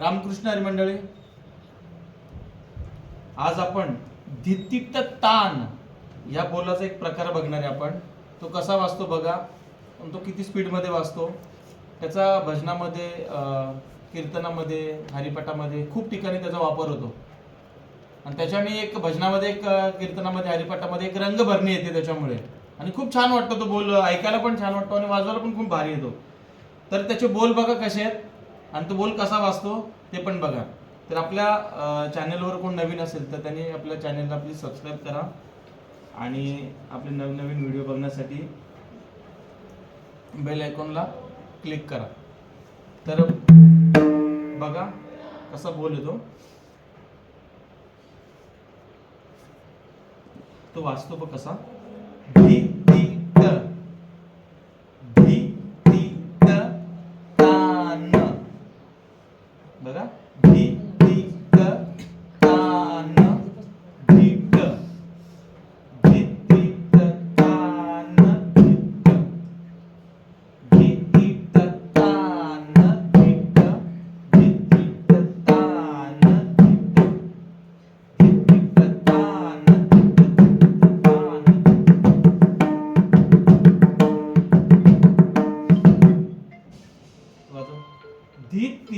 रामकृष्ण हरी मंडळी आज आपण धित्तिट ताण या बोलाचा एक प्रकार बघणार आहे आपण. तो कसा वाचतो बघा. तो किती स्पीडमध्ये वाचतो. त्याचा भजनामध्ये कीर्तनामध्ये हरिपाठामध्ये खूप ठिकाणी त्याचा वापर होतो. आणि त्याच्याने एक भजनामध्ये एक कीर्तनामध्ये हरिपाठामध्ये एक रंगभरणी येते त्याच्यामुळे. आणि खूप छान वाटतो तो बोल. ऐकायला पण छान वाटतो आणि वाजवायला पण खूप भारी येतो. तर त्याचे बोल बघा कसे आहेत. आणि तो बोल कसा वाचतो ते पण बघा. तर आपल्या चॅनलवर कोण नवीन असेल तर त्यांनी आपल्या चॅनलला प्लीज सबस्क्राईब करा. आणि आपले नवनवीन व्हिडिओ बघण्यासाठी बेल आयकॉनला क्लिक करा. तर बघा कसा बोल येतो. तो वाचतो बघ कसा. भी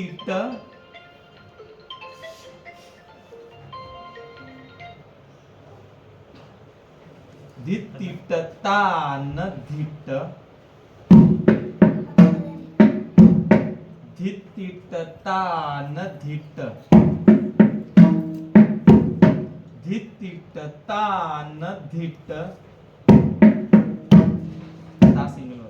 तीर्थ. तीट धी तीट तान धीट धी तीट तान धीट धी तान धीट ता सिंगल